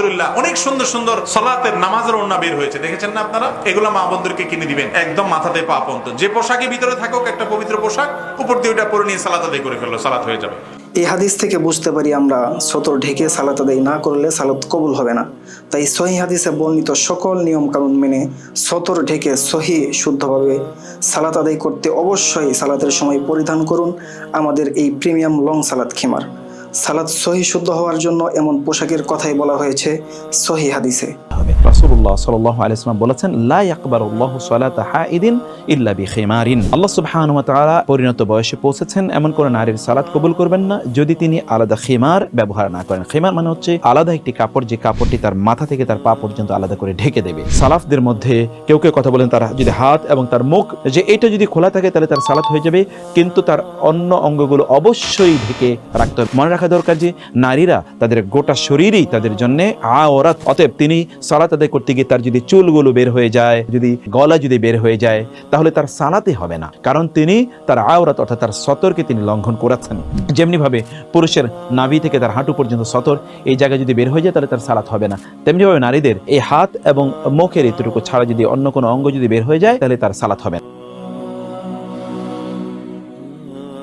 আলহামদুলিল্লাহ, অনেক সুন্দর সুন্দর সলাতের নামাজের ওন্না বের হয়েছে। দেখেছেন না আপনারা? এগুলো মা বন্ধুরকে কিনে দিবেন। একদম মাথাতে পা পর্যন্ত। যে পোশাকে ভিতরে থাকুক, একটা পবিত্র পোশাক, উপর দিয়ে ওটা পরে নিয়ে সালাত আদায় করে ফেলল, সালাত হয়ে যাবে। এই হাদিস থেকে বুঝতে পারি আমরা, সতর ঢেকে সালাত আদায় না করলে সালাত কবুল হবে না। তাই সহি হাদিসে বর্ণিত সকল নিয়ম কানুন মেনে সতর ঢেকে সহি, শুদ্ধভাবে সালাত আদায় করতে অবশ্যই সালাতের সময় পরিধান করুন। আমাদের এই প্রিমিয়াম লং সালাত খিমার। সালাত সহি শুদ্ধ হওয়ার জন্য এমন পোশাকের কথাই বলা হয়েছে সহি হাদিসে। রাসূলুল্লাহ সাল্লাল্লাহু আলাইহি ওয়াসাল্লাম বলেছেন, লা ইয়াকবালুল্লাহু সালাতা হাইদিন ইল্লা বিখিমারিন। আল্লাহ সুবহানাহু ওয়া তাআলা পরিণত বয়সে পৌঁছেছেন, এমন কোন নারীর সালাত কবুল করবেন না যদি তিনি আলাদা খিমার ব্যবহার না করেন। খিমার মানে হচ্ছে আলাদা একটি কাপড়, যে কাপড়টি তার মাথা থেকে তার পা পর্যন্ত আলাদা করে ঢেকে দেবে। সালাফদের মধ্যে কেউ কেউ কথা বলেন, তারা যদি হাত এবং তার মুখ, যে এটা যদি খোলা থাকে তাহলে তার সালাত হয়ে যাবে, কিন্তু তার অন্য অঙ্গগুলো অবশ্যই ঢেকে রাখতে হবে। মনে রাখা দরকার যে নারীরা তাদের গোটা শরীরই তাদের জন্য আওরাত। অতএব তিনি সালাত আদায় করতে গিয়ে তার যদি চুলগুলো বের হয়ে যায়, যদি গলা যদি বের হয়ে যায়, তাহলে তার সালাতে হবে না। কারণ তিনি তার আওরাত অর্থাৎ তার সতরকে তিনি লঙ্ঘন করেছেন। যেমনিভাবে পুরুষের নাভি থেকে তার হাঁটু পর্যন্ত সতর, এই জায়গায় যদি বের হয়ে যায়, তাহলে তার সালাত হবে না। তেমনিভাবে নারীদের এই হাত এবং মুখের এতটুকু ছাড়া যদি অন্য কোনো অঙ্গ যদি বের হয়ে যায়, তাহলে তার সালাত হবে না।